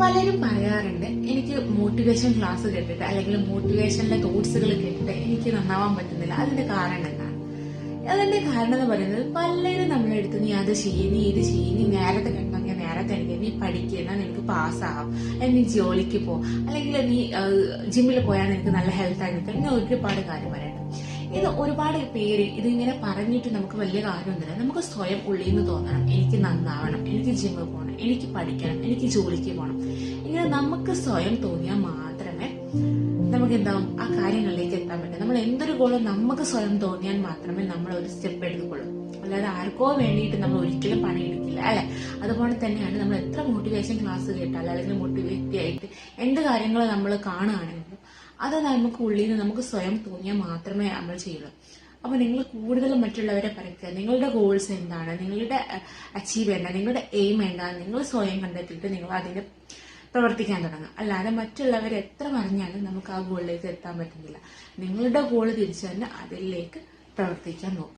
പലരും പറയാറുണ്ട് എനിക്ക് മോട്ടിവേഷൻ ക്ലാസ് കേട്ടിട്ട് അല്ലെങ്കിൽ മോട്ടിവേഷനിലെ തോട്ട്സുകൾ കേട്ടിട്ട് എനിക്ക് നന്നാവാൻ പറ്റുന്നില്ല. അതിന്റെ കാരണം എന്താണ്? അതിന്റെ കാരണം എന്ന് പറയുന്നത് പലരും നമ്മളെ അടുത്ത് നീ അത് ചെയ്യും നീ ഇത് ചെയ്യും നീ നേരത്തെ കിട്ടണമെങ്കിൽ നേരത്തെ എനിക്ക് നീ പഠിക്കുന്ന നിനക്ക് പാസ്സാവും അല്ലെങ്കിൽ നീ ജോലിക്ക് പോ. അല്ലെങ്കിൽ നീ ജിമ്മിൽ പോയാൽ നിനക്ക് നല്ല ഹെൽത്ത് ആയിരിക്കും. ഇങ്ങനെ ഒരുപാട് കാര്യം പറയണം ഇത് ഒരുപാട് പേര് ഇതിങ്ങനെ പറഞ്ഞിട്ട് നമുക്ക് വലിയ കാര്യമൊന്നുമില്ല. നമുക്ക് സ്വയം ഉള്ളിൽ നിന്ന് തോന്നണം. എനിക്ക് നന്നാവണം. എനിക്ക് ജിമ്മിൽ പോകണം. എനിക്ക് പഠിക്കണം. എനിക്ക് ജോലിക്ക് പോകണം. ഇങ്ങനെ നമുക്ക് സ്വയം തോന്നിയാൽ മാത്രമേ നമുക്ക് എന്താവും ആ കാര്യങ്ങളിലേക്ക് എത്താൻ പറ്റും. നമ്മൾ എന്തൊരു ഗോളും നമുക്ക് സ്വയം തോന്നിയാൽ മാത്രമേ നമ്മൾ ഒരു സ്റ്റെപ്പ് എടുക്കുള്ളൂ അല്ലാതെ ആർക്കോ വേണ്ടിയിട്ട് നമ്മൾ ഒരിക്കലും പണിയെടുക്കില്ല അല്ലെ? അതുപോലെ തന്നെയാണ് നമ്മൾ എത്ര മോട്ടിവേഷൻ ക്ലാസ് കേട്ടാലും അല്ലെങ്കിൽ മോട്ടിവേറ്റ് ആയിട്ട് എന്ത് കാര്യങ്ങൾ നമ്മൾ കാണുകയാണെങ്കിലും അത് നമുക്ക് ഉള്ളിൽ നിന്ന് നമുക്ക് സ്വയം തോന്നിയാൽ മാത്രമേ നമ്മൾ ചെയ്യുള്ളൂ. അപ്പോൾ നിങ്ങൾ കൂടുതൽ മറ്റുള്ളവരെ പറയുക നിങ്ങളുടെ ഗോൾസ് എന്താണ്? നിങ്ങളുടെ അച്ചീവ് എന്താ നിങ്ങളുടെ എയിം എന്താണ്? നിങ്ങൾ സ്വയം കണ്ടെത്തിയിട്ട് നിങ്ങൾ അതിന് പ്രവർത്തിക്കാൻ തുടങ്ങുക. അല്ലാതെ മറ്റുള്ളവർ എത്ര പറഞ്ഞാലും നമുക്ക് ആ ഗോളിലേക്ക് എത്താൻ പറ്റുന്നില്ല. നിങ്ങളുടെ ഗോൾ തിരിച്ചറിഞ്ഞ് അതിലേക്ക് പ്രവർത്തിക്കാൻ നോക്കുക.